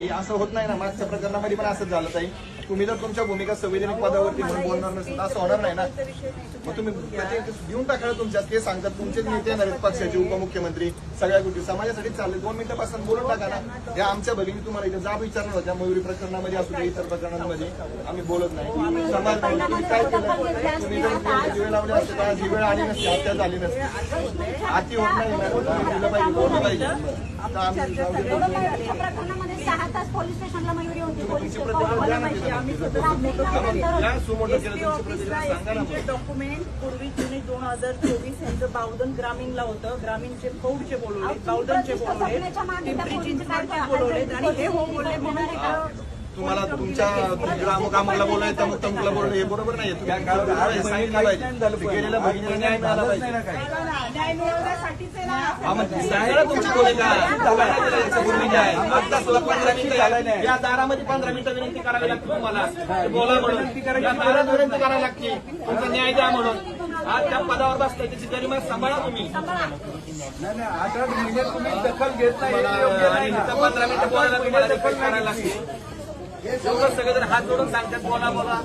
हे असं होत नाही ना मागच्या प्रकरणामध्ये पण असंच झालं ताई. तुम्ही जर तुमच्या भूमिका संविधानिक पदावरती म्हणून बोलणार नसेल असं होणार नाही ना? मग तुम्ही देऊन टाका तुमच्यात ते सांगतात. तुमचेच नेते येणार आहेत पक्षाचे उपमुख्यमंत्री सगळ्या गोष्टी. समाजासाठी चालले. दोन मिनिटापासून बोलून टाका ना. या आमच्या भगिनी तुम्हाला इथे जाब विचारणार होत्या. मयुरी प्रकरणामध्ये असू दे इतर प्रकरणांमध्ये. आम्ही बोलत नाही. समाज तुम्ही काय केलं? तुम्ही जर दिवे लावले असते तर आज ही वेळ आली नसती हत्या झाली नसती. आती होत नाही दिलं पाहिजे बोललं पाहिजे. सहा तास पोलीस स्टेशनला मयुरी होती. पोलीस हा, मग एसपीचे डॉक्युमेंट पूर्वी जुने दोन हजार चोवीस यांचं बावधन ग्रामीणला होतं. ग्रामीणचे फौडचे बोलवले बावधनचे बोलवले पिंपरी चिंचवडचे बोलवले आणि हे हो बोलले म्हणून तुम्हाला तुमच्या अमुक अमुकला बोलाय तमुक तमुकला बोलणं हे बरोबर नाही तुम्ही सांगितलं पाहिजे. ते गेलेल्या न्याय मिळवण्यासाठीच आहे ना हा, मग सांगा तुमची भूमिका काय केलं याचं भूमिका आहे. आता सुद्धा पंधरा मिनिटं या दारामध्ये पंधरा मिनिटं विनंती करावी लागते तुम्हाला. ते बोला म्हणून. या दारात विनंती करावी लागते. तुमचा न्याय द्या म्हणून. आज त्या पदावर बसताय त्याची गरिमा सांभाळा तुम्ही. अठरा महिन्यात तुम्ही दखल घेत नाही आणि इथं पंधरा मिनिटं बोलायला तुम्हाला करायला लागते. एवढं सगळेजण हात जोडून सांगतात बोला बोला.